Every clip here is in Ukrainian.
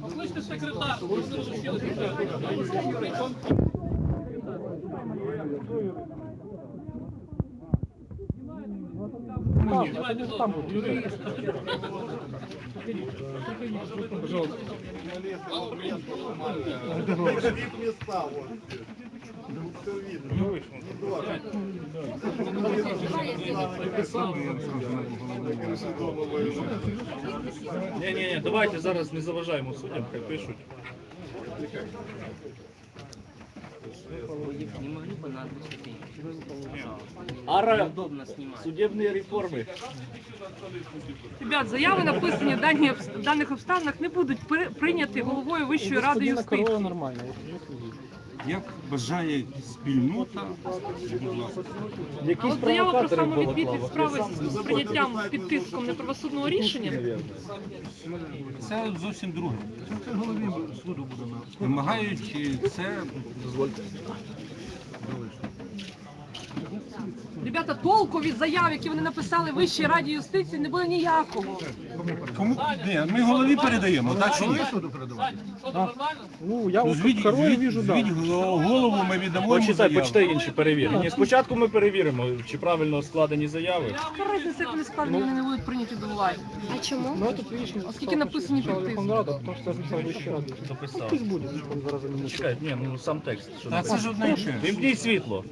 Покличте секретар, ви не розучили Ні, ні, ні, давайте зараз не заважаємо суддям, хай пишуть. Ара судебні реформи. Ребят, заяви написані в дані в даних обставинах не будуть при- прийняті головою Вищої ради юстиції. Як бажає спільнота, будь ласка. Якісь От заява про самовідвід від справи з прийняттям під тиском неправосудного рішення. Це зовсім друге. Це голові суду буде Вимагають це. це. Ребята, толку від заяв, які вони написали Вищій раді юстиції, не було ніякого. Кому Ні, ми голові передаємо, так що ні? Ну, я Ну, вот звідь, тут звідь, вижу, да. голову ми віддамо. йому Почитай, заяву. почитай інші перевірки. Ні, спочатку ми перевіримо, чи правильно складені заяви. Яка різниця, як вони складені, вони не будуть прийняті до уваги. А чому? Ну, этот видишь, Оскільки написані під тиском. Потому что я написал еще раз. Дописав. Пусть будет, он два не Чекай, ні, ну сам текст. Що Та це ж одне і те. ж. Вимкніть світло.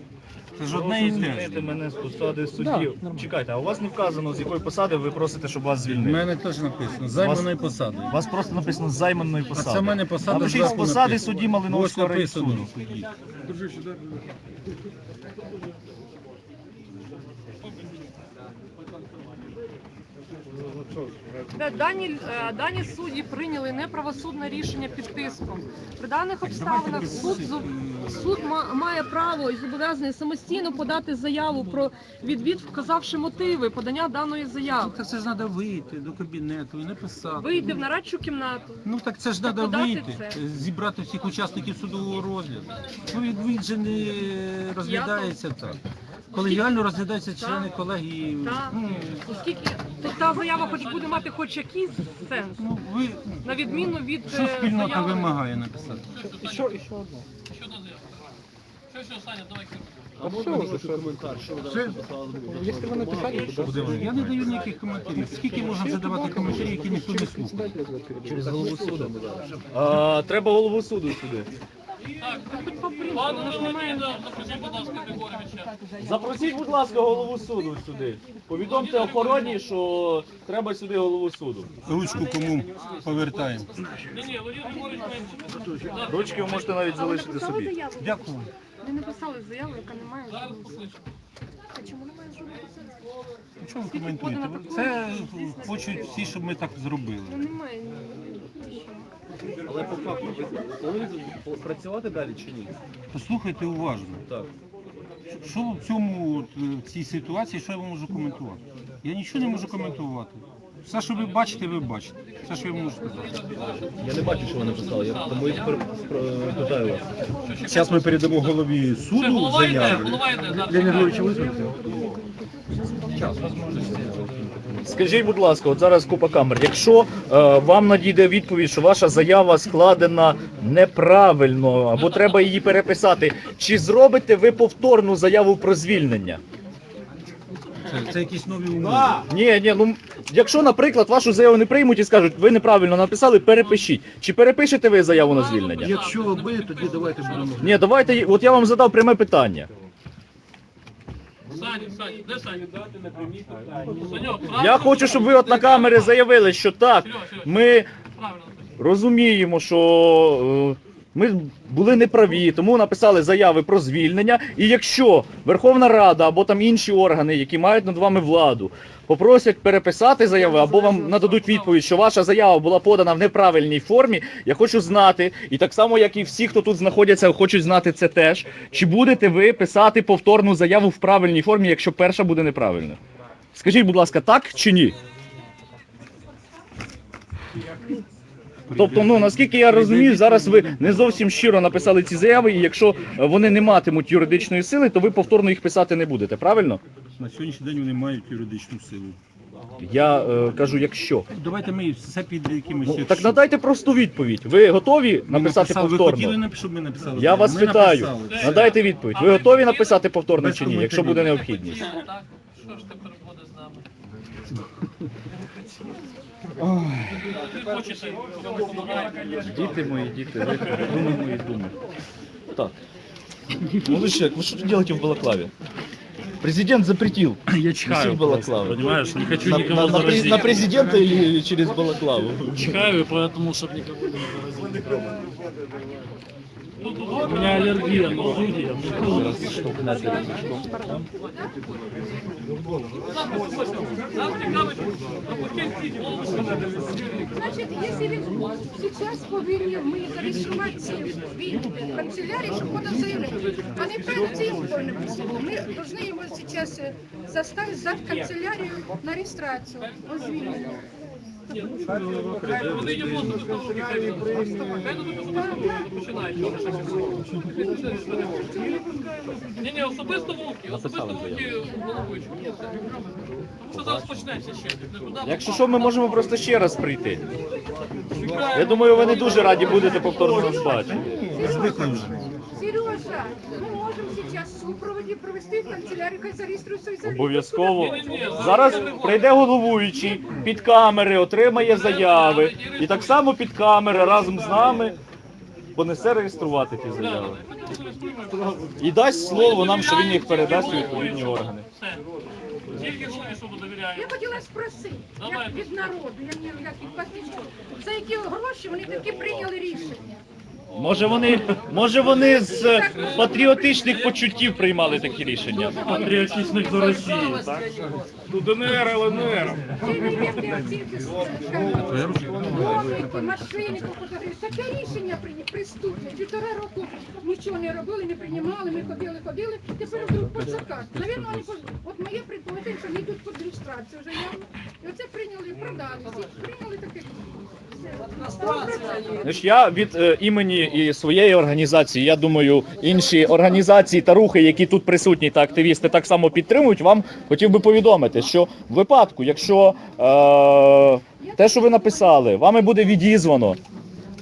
Це ж одне і те. звільнити мене з посади судді. нормально. Чекайте, а у вас не вказано, з якої посади ви просите, щоб вас У звільнили. мене теж написано, займаної посади. У вас просто написано з займаної А посади. це в мене посада Напишіть з зверху посади написано. судді Ось Малиновського написано. райсуду. судді. Да, Дані, е, дані судді прийняли неправосудне рішення під тиском. При даних обставинах суд, суд ма- має право і зобов'язаний самостійно подати заяву про відвід, вказавши мотиви подання даної заяви. Це ж треба вийти до кабінету і написати. Вийти в нарадчу кімнату. Ну так це ж треба вийти, це. зібрати всіх учасників судового розгляду. Ну відвід же не розглядається так. Колегіально розглядаються члени колегії. Ну, Оскільки то та заява хоч буде мати хоч якийсь сенс, ну ви на відміну від що е, спільнота заяви. вимагає написати? Еще, еще одно. Що заяви? Що, що, Саня, давай керуй. А все уже, Если вы написали, то. Я не даю ніяких коментарів. Скільки можна задавати коментарі, які ніхто не слухає? Через голову суду. А, треба голову суду сюди. Леоніда, запросіть, будь ласка, Григоровича. Запросіть, будь ласка, голову суду сюди. Повідомте охороні, що треба сюди голову суду. Ручку кому повертаємо. Ні, ні, Леонід Григорович має бути. Ручки ви можете навіть А ви залишити написали собі. заяву? Дякую. Ви написали заяву, яка не має Зараз жодного покличу. А чому немає жодного сенсу? Ви коментуєте? Це хочуть всі, щоб ми так зробили. Ну немає. Але по факту ви працювати далі чи ні? Послухайте уважно. Так. Що в цьому от, е, в цій ситуації, що я вам можу коментувати? Я нічого не можу коментувати. Все, що ви бачите, ви бачите. Все, що я можу сказати. Я не бачу, що ви написали, я тому і спр- питаю вас. Зараз ми передамо голові суду голова йде, заяву. голова йде. зараз. Леонід Григорович визвольте. Скажіть, будь ласка, от зараз купа камер. Якщо е, вам надійде відповідь, що ваша заява складена неправильно, або треба її переписати, чи зробите ви повторну заяву про звільнення? Це, це якісь нові умови. Ні, ні, ну якщо, наприклад, вашу заяву не приймуть і скажуть, ви неправильно написали, перепишіть. Чи перепишете ви заяву на звільнення? Якщо ви, тоді давайте будемо. Ні, давайте, от я вам задав пряме питання. Саня, Саня, де Саня? Саньок, Я хочу, щоб ви от на камери заявили, що так, ми правильно. розуміємо, що е, ми були неправі, тому написали заяви про звільнення. І якщо Верховна Рада або там інші органи, які мають над вами владу, попросять переписати заяви, або вам нададуть відповідь, що ваша заява була подана в неправильній формі, я хочу знати, і так само, як і всі, хто тут знаходяться, хочуть знати це теж. Чи будете ви писати повторну заяву в правильній формі, якщо перша буде неправильна? Скажіть, будь ласка, так чи ні? Тобто, ну наскільки я розумію, зараз ви не зовсім щиро написали ці заяви, і якщо е, вони не матимуть юридичної сили, то ви повторно їх писати не будете, правильно? На сьогоднішній день вони мають юридичну силу. Я е, кажу, якщо. Давайте ми все під якимось. Ну, так надайте просту відповідь. Ви готові Ми написати написали, Ви повторно? хотіли, нап- щоб ми написали? Я вас Ми питаю. написали. Надайте відповідь. Ви готові написати повторно Без чи ні, якщо буде необхідність? Так, що ж тепер буде з нами? Ви хочете, щоб ми допомагали? Діти мої, діти, ви думи мої думи. Так. Молодой человек, вы что делаете в Балаклаве? Президент запретил. Я Носить чихаю балаклаву. просто, понимаешь? Не хочу На, никого на- на през- заразить. на президента или через балаклаву? Чихаю, поэтому, чтобы никого не заразить. У меня аллергия на. Значить, якщо він зараз повинні ми зареєструвати в канцелярії, щоб подав заявлення. Вони перед цим повинні писати. Ми повинні його зараз заставити здати канцелярію на реєстрацію. о звільненні. Вони особисто хай починають. Ні, ні, особисто вовки, особисто вовки головуючи. Що зараз почнеться ще. Якщо що, ми можемо просто ще раз прийти. Я думаю, ви не дуже раді будете повторно нас бачити. Сережа, ми можемо зараз супроводі провести в канцелярію, свої заявлення. Обов'язково. Зараз прийде головуючий під камери, отримає заяви. І так само під камери разом з нами понесе реєструвати ті заяви. І дасть слово нам, що він їх передасть у відповідні органи. Тільки голові, що довіряю. Я хотіла спросити, як від народу, я не як від пасничку, за які гроші вони таки прийняли рішення. Може вони, може вони з патріотичних почуттів приймали такі рішення. Патриотичных до России, так? Ну, ДНР, ЛНР. Таке рішення при- преступне. Півтора року нічого не робили, не приймали, ми ходили, ходили. Тепер вдруг по заказ. Навірно, вони по- от моє предположення, що вони йдуть під реєстрацію вже явно. І оце прийняли, продали. Прийняли таке. Значить, я від е, імені і своєї організації, я думаю, інші організації та рухи, які тут присутні та активісти так само підтримують, вам хотів би повідомити, що в випадку, якщо е, те, що ви написали, вами буде відізвано.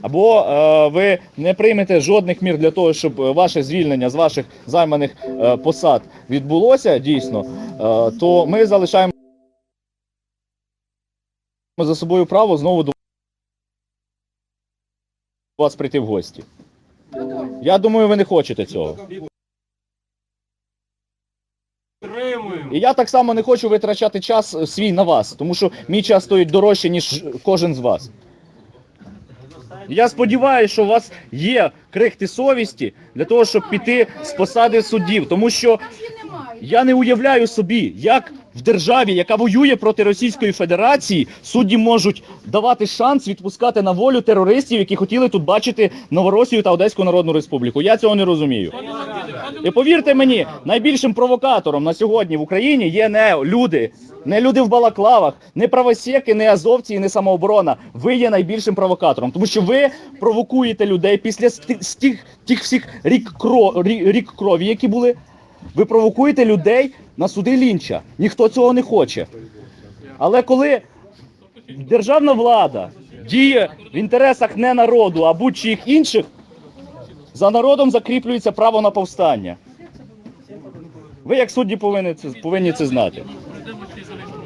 Або е, ви не приймете жодних мір для того, щоб ваше звільнення з ваших займаних е, посад відбулося дійсно, е, то ми залишаємо за собою право знову до вас прийти в гості. Я думаю, ви не хочете цього. І я так само не хочу витрачати час е, свій на вас, тому що мій час стоїть дорожче, ніж кожен з вас. Я сподіваюся, що у вас є крихти совісті для того, щоб піти з посади суддів, тому що. Я не уявляю собі, як в державі, яка воює проти Російської Федерації, судді можуть давати шанс відпускати на волю терористів, які хотіли тут бачити Новоросію та Одеську Народну Республіку. Я цього не розумію. І повірте мені, найбільшим провокатором на сьогодні в Україні є не люди, не люди в балаклавах, не правосеки, не азовці і не самооборона. Ви є найбільшим провокатором, тому що ви провокуєте людей після тих, тих всіх рік, кро, рі- рік крові, які були. Ви провокуєте людей на суди лінча. Ніхто цього не хоче. Але коли державна влада діє в інтересах не народу, а будь-чиїх інших, за народом закріплюється право на повстання. Ви, як судді, повинні це, повинні це знати.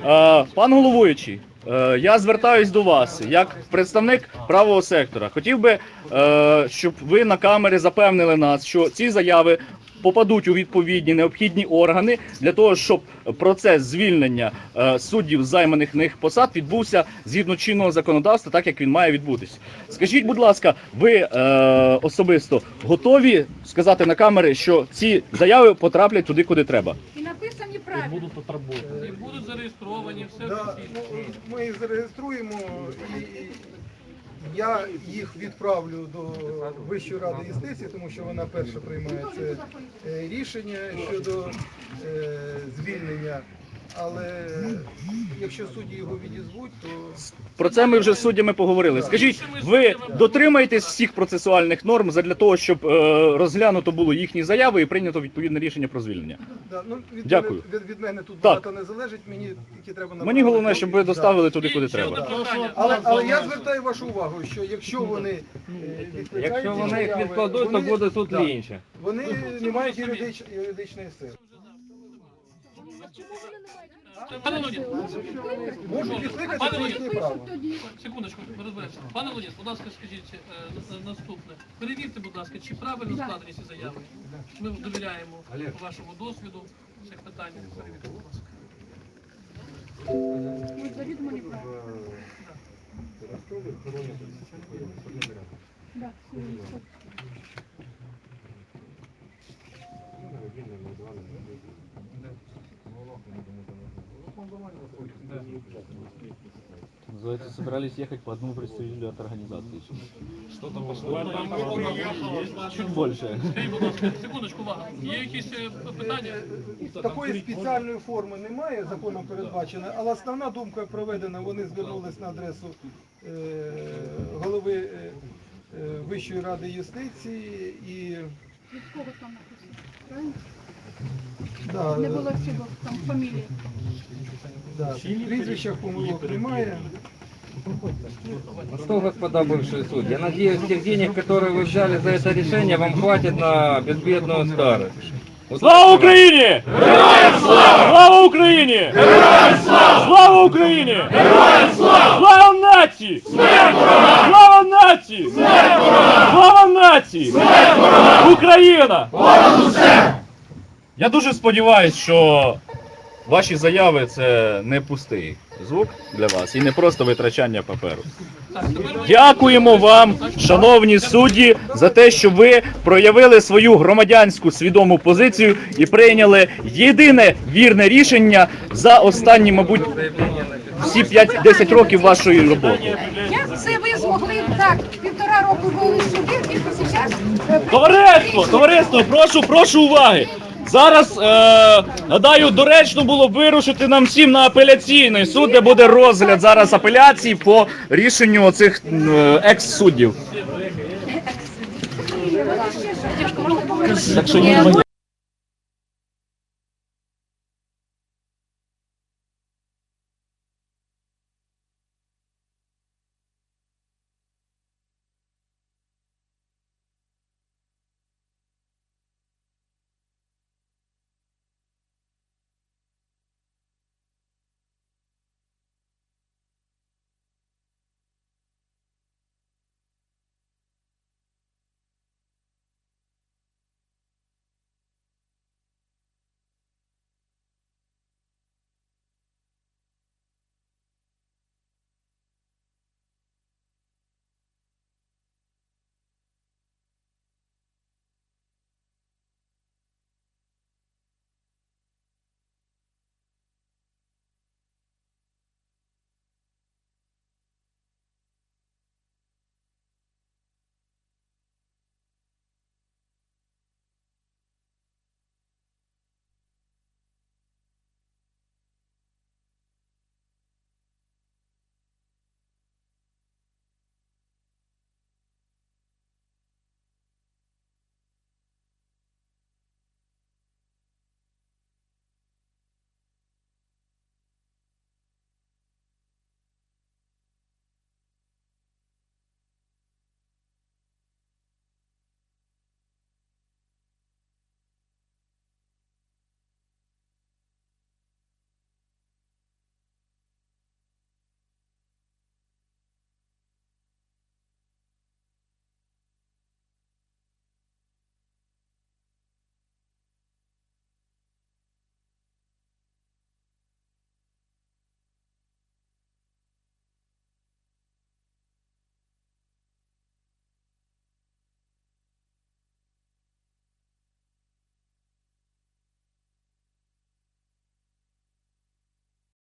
Е, пан головуючий, е, я звертаюсь до вас як представник правого сектора. Хотів би, е, щоб ви на камері запевнили нас, що ці заяви попадуть у відповідні необхідні органи для того, щоб процес звільнення е, суддів займаних них посад відбувся згідно чинного законодавства, так як він має відбутись. Скажіть, будь ласка, ви е, особисто готові сказати на камери, що ці заяви потраплять туди, куди треба? І написані правильно. І будуть зареєстровані, все Да, офіційно. ну, ми зареєструємо і я їх відправлю до Вищої ради юстиції, тому що вона перша приймає це е, рішення щодо е, звільнення але якщо судді його відізвуть, то Про це ми вже з суддями поговорили. Скажіть, ви дотримаєтесь всіх процесуальних норм задля того, щоб е, розглянуто було їхні заяви і прийнято відповідне рішення про звільнення? да, ну, від, Дякую. Мене, від, від мене тут Так. багато не залежить, мені тільки треба Мені головне, щоб ви доставили туди, куди І треба. Але, але я звертаю вашу увагу, що якщо вони е, відкликають Якщо ці вони їх заяви, відкладуть, то вони- буде суд да, інше. Вони не мають юридич, юридичної сили. Пане Леонід, Можуть відкликати Пане це Леонід. секундочку, ми розберемося. Пане Леонід, будь ласка, скажіть е, на- наступне. Перевірте, будь ласка, чи правильно складені ці заяви. Ми довіряємо вашому досвіду в цих питаннях. Перевірте, будь ласка. От завідомо. Да, все, Называется, собирались ехать по одному представителю от организации. Чуть больше. Скажіть, будь ласка, секундочку, увага. Є якісь е, питання? Такої спеціальної форми немає, законом передбачено, але основна думка проведена, вони звернулись на адресу е, голови е, е, Вищої ради юстиції і Від кого там написано? Правильно? да, Не було всього там фамілії. да, прізвища помилок немає. Ну что, господа бывшие судьи, я надеюсь, тех денег, которые вы взяли за это решение, вам хватит на безбедную старость. Вот Слава Україні! Героям слава! Слава Україні! Героям слава! Слава Україні! Героям слава! Слава нації! Смерть ворогам! Слава нації! Смерть ворогам! Слава нації! Смерть ворогам! Україна! Я дуже сподіваюся, що ваші заяви це не пустий звук для вас і не просто витрачання паперу. Дякуємо вам, шановні судді, за те, що ви проявили свою громадянську свідому позицію і прийняли єдине вірне рішення за останні, мабуть, всі 5-10 років вашої роботи. Як це ви змогли так півтора року були суди, тільки зараз? е, Товариство, товариство, прошу, прошу уваги. Зараз, е, гадаю, доречно було б вирушити нам всім на апеляційний суд, де буде розгляд зараз апеляції по рішенню цих е, екс-суддів. Так що ні,